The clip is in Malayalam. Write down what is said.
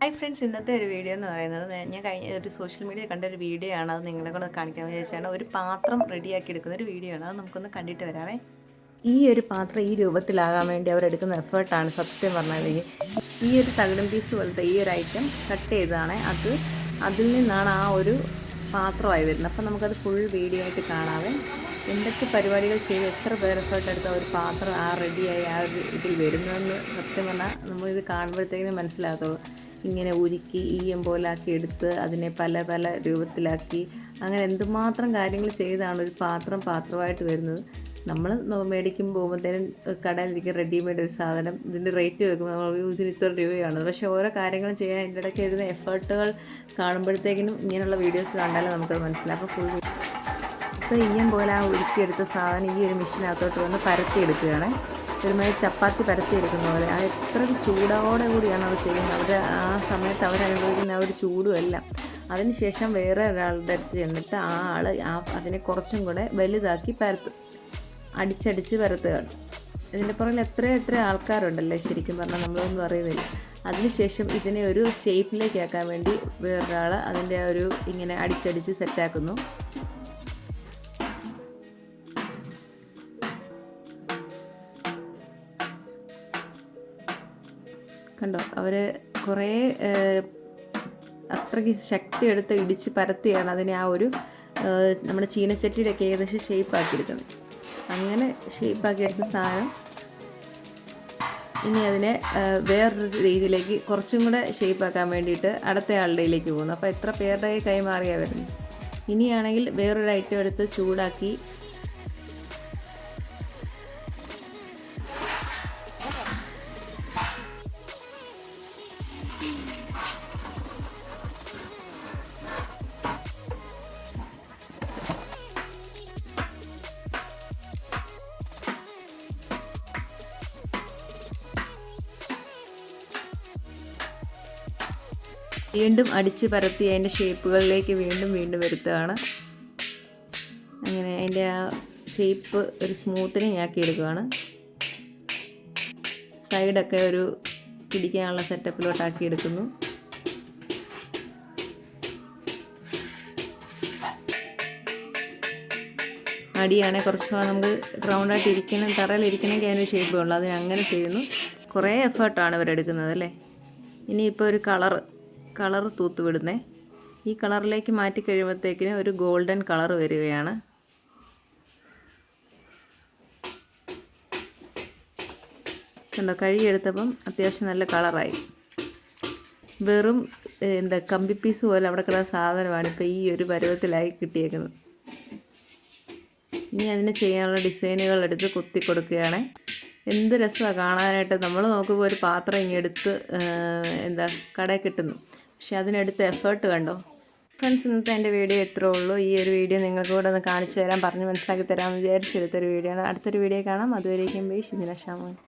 ഹായ് ഫ്രണ്ട്സ് ഇന്നത്തെ ഒരു വീഡിയോ എന്ന് പറയുന്നത് ഞാൻ കഴിഞ്ഞ ഒരു സോഷ്യൽ മീഡിയ കണ്ട ഒരു വീഡിയോ ആണ്. അത് നിങ്ങളെ കൂടെ കാണിക്കാമെന്ന് വിചാരിച്ചാണ് ഒരു പാത്രം റെഡിയാക്കി എടുക്കുന്ന ഒരു വീഡിയോ ആണ്. അത് നമുക്കൊന്ന് കണ്ടിട്ട് വരാമേ ഈ ഒരു പാത്രം ഈ രൂപത്തിലാകാൻ വേണ്ടി അവർ എടുക്കുന്ന എഫേർട്ടാണ് സത്യം പറഞ്ഞാൽ ഈ ഒരു തകിടും പീസ് പോലത്തെ ഈ ഒരു ഐറ്റം കട്ട് ചെയ്തതാണ്. അത് അതിൽ നിന്നാണ് ആ ഒരു പാത്രമായി വരുന്നത്. അപ്പം നമുക്കത് ഫുൾ വീഡിയോ ആയിട്ട് കാണാവേ. എന്തൊക്കെ പരിപാടികൾ ചെയ്ത് എത്ര പേർ എഫേർട്ട് എടുത്ത ഒരു പാത്രം ആ റെഡിയായി ആ ഒരു ഇതിൽ വരുന്നതെന്ന് സത്യം പറഞ്ഞാൽ നമ്മളിത് കാണുമ്പോഴത്തേക്കിനും മനസ്സിലാകത്തുള്ളൂ. ഇങ്ങനെ ഉരുക്കി ഈയം പോലാക്കി എടുത്ത് അതിനെ പല പല രൂപത്തിലാക്കി. അങ്ങനെ എന്തുമാത്രം കാര്യങ്ങൾ ചെയ്താണ് ഒരു പാത്രം പാത്രമായിട്ട് വരുന്നത്. നമ്മൾ മേടിക്കും പോകുമ്പോഴത്തേനും കടയിലിരിക്കുന്ന റെഡിമെയ്ഡ് ഒരു സാധനം ഇതിന്റെ റേറ്റ് വെക്കുമ്പോൾ നമ്മൾ ഇതിന് ഇത്ര രൂപയാണ്. പക്ഷെ ഓരോ കാര്യങ്ങളും ചെയ്യാൻ ഇതിന്റെ ഇടയ്ക്ക് എഴുതുന്ന എഫേർട്ടുകൾ കാണുമ്പോഴത്തേക്കിനും ഇങ്ങനെയുള്ള വീഡിയോസ് കണ്ടാലേ നമുക്കത് മനസ്സിലാക്കാം ഫുൾ ഇപ്പോൾ ഈയം പോലെ ആ ഉരുക്കിയെടുത്ത സാധനം ഈ ഒരു മെഷീനകത്തോട്ട് വന്ന് പരത്തിയെടുക്കുകയാണ്. ഒരുമാതിരി ചപ്പാത്തി പരത്തിയിരിക്കുന്ന പോലെ. അത് എത്ര ചൂടോടെ കൂടിയാണ് അവർ ചെയ്യുന്നത്. അവർ ആ സമയത്ത് അവരനുഭവിക്കുന്ന ആ ഒരു ചൂടും എല്ലാം. അതിനുശേഷം വേറെ ഒരാളുടെ അടുത്ത് ചെന്നിട്ട് ആ ആൾ ആ അതിനെ കുറച്ചും കൂടെ വലുതാക്കി പരത്തും. അടിച്ചടിച്ച് പരത്തുകയാണ്. ഇതിന്റെ പുറകിൽ എത്ര എത്ര ആൾക്കാരുണ്ടല്ലേ ശരിക്കും പറഞ്ഞാൽ നമ്മളൊന്നും അറിയുന്നില്ല. അതിനുശേഷം ഇതിനെ ഒരു ഷേപ്പിലേക്ക് ആക്കാൻ വേണ്ടി വേറൊരാൾ അതിന്റെ ഒരു ഇങ്ങനെ അടിച്ചടിച്ച് സെറ്റാക്കുന്നു കണ്ടോ? അവർ കുറേ അത്രയ്ക്ക് ശക്തി എടുത്ത് ഇടിച്ച് പരത്തിയാണ് അതിനെ ആ ഒരു നമ്മുടെ ചീനച്ചട്ടിയുടെയൊക്കെ ഏകദേശം ഷേപ്പാക്കിയെടുക്കുന്നത്. അങ്ങനെ ഷേപ്പാക്കിയെടുത്ത സാധനം ഇനി അതിനെ വേറൊരു രീതിയിലേക്ക് കുറച്ചും കൂടെ ഷേപ്പാക്കാൻ വേണ്ടിയിട്ട് അടുത്ത ആളുടെയിലേക്ക് പോകുന്നു. അപ്പോൾ എത്ര പേരുടെ കൈമാറിയാണ് വരുന്നത്? ഇനിയാണെങ്കിൽ വേറൊരു ഐറ്റം എടുത്ത് ചൂടാക്കി വീണ്ടും അടിച്ച് പരത്തി അതിന്റെ ഷേപ്പുകളിലേക്ക് വീണ്ടും വീണ്ടും വരുത്തുകയാണ്. അങ്ങനെ അതിന്റെ ആ ഷേപ്പ് ഒരു സ്മൂത്തനിങ് ആക്കി എടുക്കുകയാണ്. സൈഡൊക്കെ ഒരു പിടിക്കാനുള്ള സെറ്റപ്പിലോട്ടാക്കി എടുക്കുന്നു. അടിയാണെങ്കിൽ കുറച്ച് നമുക്ക് റൗണ്ടായിട്ട് ഇരിക്കണം തറയിലിരിക്കണമെങ്കിൽ അതിന് ഷേപ്പ് ഉള്ളൂ. അതിന് അങ്ങനെ ചെയ്യുന്നു. കുറേ എഫേർട്ടാണ് ഇവരെടുക്കുന്നത് അല്ലേ? ഇനിയിപ്പോൾ ഒരു കളറ് കളർ തൂത്ത് വിടുന്നേ ഈ കളറിലേക്ക് മാറ്റി കഴിയുമ്പോഴത്തേക്കിന് ഒരു ഗോൾഡൻ കളർ വരികയാണ്. കണ്ടോ കഴുകിയെടുത്തപ്പം അത്യാവശ്യം നല്ല കളറായി. വെറും എന്താ കമ്പി പീസ് പോലെ അവിടെ കിടന്ന സാധനമാണ് ഇപ്പോൾ ഈ ഒരു പരുവത്തിലായി കിട്ടിയേക്കുന്നത്. ഇനി അതിന് ചെയ്യാനുള്ള ഡിസൈനുകൾ എടുത്ത് കുത്തി കൊടുക്കുകയാണ്. എന്ത് രസമാണ് കാണാനായിട്ട്. നമ്മൾ നോക്കുമ്പോൾ ഒരു പാത്രം ഇങ്ങെടുത്ത് എന്താ കടയിൽ കിട്ടുന്നു. പക്ഷെ അതിനെടുത്ത് എഫേർട്ട് കണ്ടോ? ഫ്രണ്ട്സ് ഇന്നത്തെ എന്റെ വീഡിയോ എത്രേ ഉള്ളൂ. ഈ ഒരു വീഡിയോ നിങ്ങൾക്ക് കൂടെ ഒന്ന് കാണിച്ചു തരാൻ പറഞ്ഞ് മനസ്സിലാക്കി തരാമെന്ന് വിചാരിച്ചെടുത്തൊരു വീഡിയോ ആണ്. അടുത്തൊരു വീഡിയോ കാണാം. അതുവരേക്കും പോയി ശിദിന ഷാമോൻ.